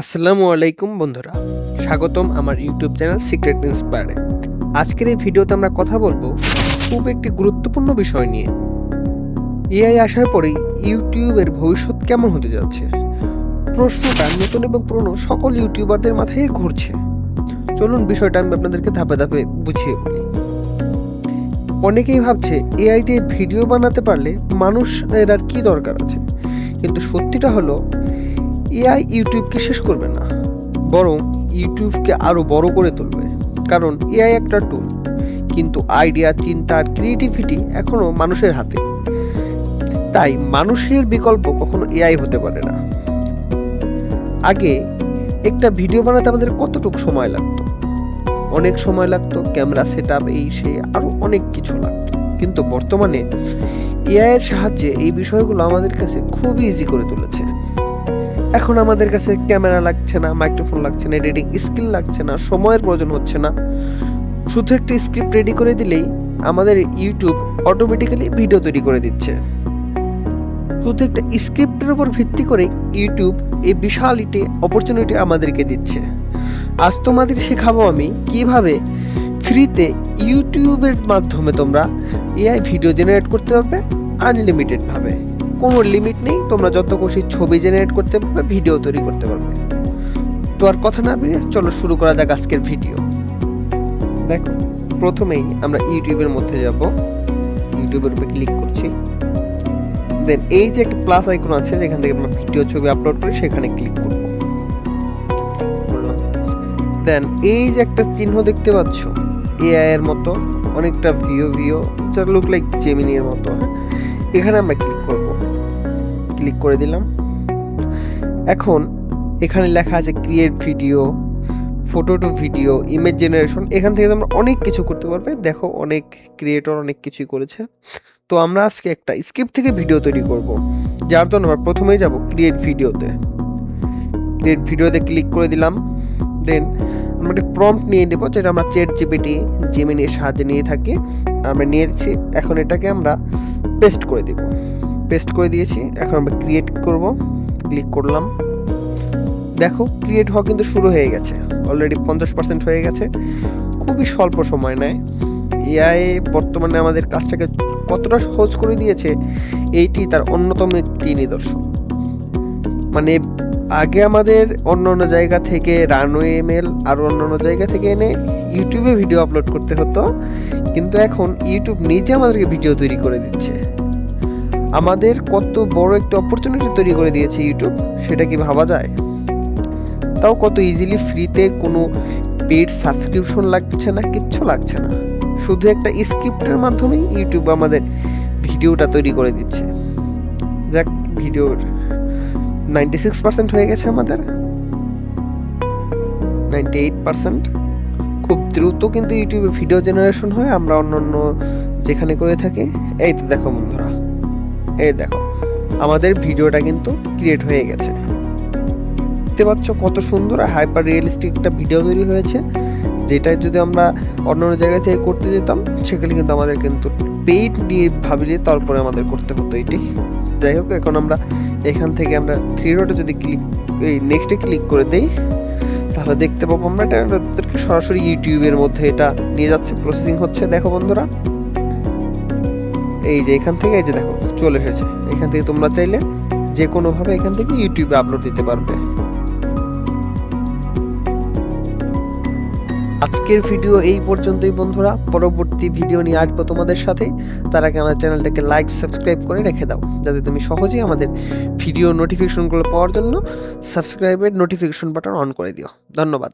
আসসালামু আলাইকুম বন্ধুরা। স্বাগতম আমার ইউটিউব চ্যানেল সিক্রেট ইন্সপায়ারে। আজকের এই ভিডিওতে আমরা কথা বলব খুব একটি গুরুত্বপূর্ণ বিষয় নিয়ে। এআই আসার পরেই ইউটিউবের ভবিষ্যৎ কেমন হতে যাচ্ছে? প্রশ্নটা নতুন এবং পুরনো সকল ইউটিউবারদের মাথায় ঘুরছে। চলুন বিষয়টা আমি আপনাদেরকে ধাপে ধাপে বুঝিয়ে বলি। অনেকেই ভাবছে এআই দিয়ে ভিডিও বানাতে পারলে মানুষ এর আর কি দরকার আছে? কিন্তু সত্যিটা হলো এআই ইউটিউবকে শেষ করবে না, বরং ইউটিউবকে আরও বড় করে তুলবে। কারণ এআই একটা টুল কিন্তু আইডিয়া চিন্তা আর ক্রিয়েটিভিটি এখনও মানুষের হাতে। তাই মানুষের বিকল্প কখনো এআই হতে পারে না। আগে একটা ভিডিও বানাতে আমাদের কতটুকু সময় লাগতো? অনেক সময় লাগতো, ক্যামেরা সেট আপ এই সে আরও অনেক কিছু লাগতো। কিন্তু বর্তমানে এআই এর সাহায্যে এই বিষয়গুলো আমাদের কাছে খুব ইজি করে তুলেছে। এখন আমাদের কাছে ক্যামেরা লাগছে না, মাইক্রোফোন লাগছে না এডিটিং স্কিল লাগছে না, সময়ের প্রয়োজন হচ্ছে না। শুধু একটা স্ক্রিপ্ট রেডি করে দিলেই আমাদের ইউটিউব অটোমেটিক্যালি ভিডিও তৈরি করে দিচ্ছে। শুধু একটা স্ক্রিপ্টের উপর ভিত্তি করে ইউটিউব এই বিশাল ইটে অপরচুনিটি আমাদেরকে দিচ্ছে। আজ তোমাদের শেখাবো আমি কীভাবে ফ্রিতে ইউটিউবের মাধ্যমে তোমরা এআই ভিডিও জেনারেট করতে পারবে আনলিমিটেড ভাবে। কোনো লিমিট নেই, তোমরা যত খুশি ছবি জেনারেট করতে পারবে ভিডিও তৈরি করতে পারবে। তো আর কথা না বেরিয়ে চলো শুরু করা যাক আজকের ভিডিও দেখো, প্রথমেই আমরা ইউটিউবের মধ্যে যাব। ইউটিউবের উপরে ক্লিক করছি। দেন এই যে একটা প্লাস আইকন আছে, যেখান থেকে আমরা ভিডিও ছবি আপলোড করি, সেখানে ক্লিক করব। দেন এই যে একটা চিহ্ন দেখতে পাচ্ছ এআই এর মতো, অনেকটা ভিও ভিও যেটা লুক লাইক জেমিনির মতো হ্যাঁ? এখানে আমরা ক্লিক করব। ক্লিক করে দিলাম। এখন এখানে লেখা আছে create video photo to video image generation এখান থেকে তোমরা অনেক কিছু করতে পারবে। দেখো অনেক ক্রিয়েটর অনেক কিছুই করেছে। তো আমরা আজকে একটা স্ক্রিপ্ট থেকে ভিডিও তৈরি করব। যার জন্য আমরা প্রথমেই যাব ক্রিয়েট ভিডিওতে ক্রিয়েট ভিডিওতে ক্লিক করে দিলাম। দেন আমরা একটা প্রম্পট নিয়ে নেব, যেটা আমরা চেট জিপিটি জেমিনির সাহায্যে নিয়ে থাকি। আমরা নিয়েছি। এখন এটাকে আমরা পেস্ট করে দিব। পেস্ট করে দিয়েছি। এখন আমরা ক্রিয়েট করব। ক্লিক করলাম। দেখো ক্রিয়েট হওয়া কিন্তু শুরু হয়ে গেছে। অলরেডি পঞ্চাশ পার্সেন্ট হয়ে গেছে। খুবই স্বল্প সময় নেয়। এআই বর্তমানে আমাদের কাজটাকে কতটা সহজ করে দিয়েছে এইটি তার অন্যতম একটি নিদর্শন। মানে আগে আমাদের অন্য অন্য জায়গা থেকে রানওয়ে মেল আর অন্য অন্য জায়গা থেকে এনে ইউটিউবে ভিডিও আপলোড করতে হতো। কিন্তু এখন ইউটিউব নিজে আমাদেরকে ভিডিও তৈরি করে দিচ্ছে। আমাদের কত বড় একটা অপরচুনিটি তৈরি করে দিয়েছে ইউটিউব সেটা কি ভাবা যায়? তাও কত ইজিলি ফ্রিতে কোনো পেড সাবস্ক্রিপশন লাগছে না, কিচ্ছু লাগছে না। শুধু একটা স্ক্রিপ্টের মাধ্যমেই ইউটিউব আমাদের ভিডিওটা তৈরি করে দিচ্ছে। যাক, ভিডিওর নাইনটি সিক্স পার্সেন্ট হয়ে গেছে আমাদের। নাইনটি এইট পার্সেন্ট খুব দ্রুত কিন্তু ইউটিউবে ভিডিও জেনারেশন হয়, আমরা অন্য অন্য যেখানে করে থাকি। এই তো দেখো বন্ধুরা। এই দেখো, আমাদের ভিডিওটা কিন্তু ক্রিয়েট হয়ে গেছে। দেখতে পাচ্ছ কত সুন্দর হাইপার রিয়েলিস্টিক একটা ভিডিও তৈরি হয়েছে যেটা যদি আমরা অন্য অন্য জায়গা থেকে করতে যেতাম, সেখানে কিন্তু আমাদের কিন্তু পেইড নিয়ে ভাবিলে তারপরে আমাদের করতে হতো এটি। যাই হোক, এখন আমরা এখান থেকে আমরা থ্রি রোডে যদি ক্লিক এই নেক্সটে ক্লিক করে দেই, তাহলে দেখতে পাবো আমরা এটা। সরাসরি ইউটিউবের মধ্যে এটা নিয়ে যাচ্ছে প্রসেসিং হচ্ছে। দেখো বন্ধুরা এই যে এখান থেকে, এই যে দেখো, চলে এসেছে। এখান থেকে তোমরা চাইলে যে কোনোভাবে এখান থেকে ইউটিউবে আপলোড দিতে পারবে। আজকের ভিডিও এই পর্যন্তই বন্ধুরা। পরবর্তী ভিডিও নিয়ে আসব তোমাদের সাথে। তার আগে আমার চ্যানেলটাকে লাইক সাবস্ক্রাইব করে রেখে দাও, যাতে তুমি সহজেই আমাদের ভিডিও নোটিফিকেশনগুলো পাওয়ার জন্য সাবস্ক্রাইবের নোটিফিকেশন বাটন অন করে দিও। ধন্যবাদ।